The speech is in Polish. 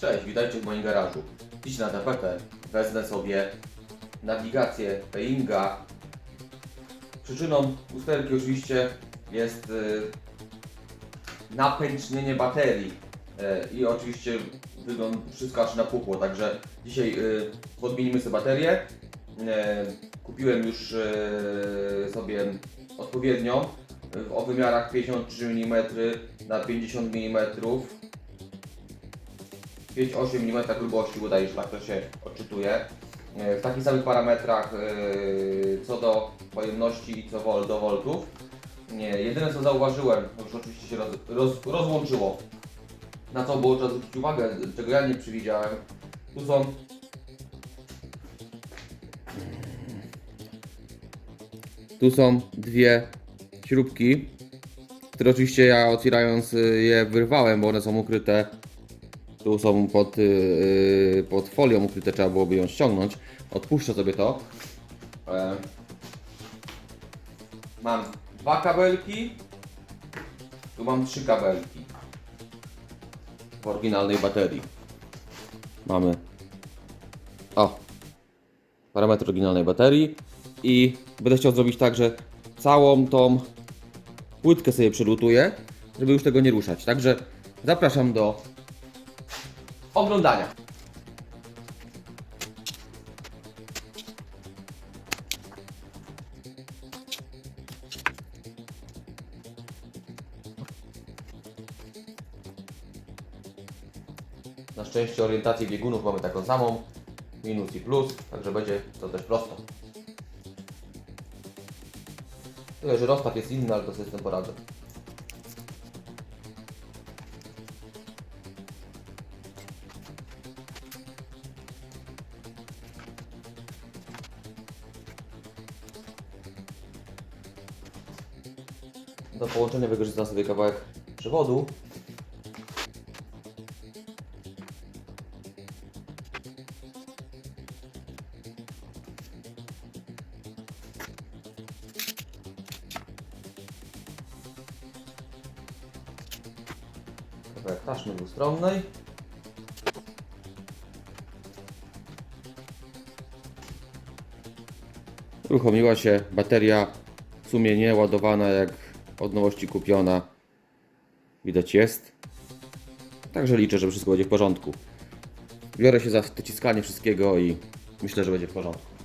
Cześć, witajcie w moim garażu. Dziś na tapetę wezmę sobie nawigację Peinga. Przyczyną usterki oczywiście jest y, napęcznienie baterii y, i oczywiście wygląd wszystko aż napukło, także dzisiaj y, podmienimy sobie baterię. Y, Kupiłem już sobie odpowiednią o wymiarach 53 mm na 50 mm 5-8 mm grubości udaje, że tak to się odczytuje. E, W takich samych parametrach e, co do pojemności i co do voltów. Nie, jedyne co zauważyłem, to już oczywiście się roz, roz, rozłączyło, na co było trzeba zwrócić uwagę, czego ja nie przewidziałem. Tu są Tu są dwie śrubki, które oczywiście ja otwierając y, je wyrwałem, bo one są ukryte są pod, yy, pod folią ukryte, trzeba byłoby ją ściągnąć. Odpuszczę sobie to. E, mam dwa kabelki. Tu mam trzy kabelki. W oryginalnej baterii. Mamy. O! Parametr oryginalnej baterii. I będę chciał zrobić tak, że całą tą płytkę sobie przelutuję, żeby już tego nie ruszać. Także zapraszam do oglądania. Na szczęście orientację biegunów mamy taką samą, minus i plus, także będzie to też prosto. Tyle, że rozstaw jest inny, ale to tym poradzę. Do połączenia wykorzystam sobie kawałek przewodu. Kawałek taśmy dwustronnej. Uruchomiła się bateria w sumie nie ładowana jak od nowości kupiona. Widać jest. Także liczę, że wszystko będzie w porządku. Biorę się za dociskanie wszystkiego i myślę, że będzie w porządku.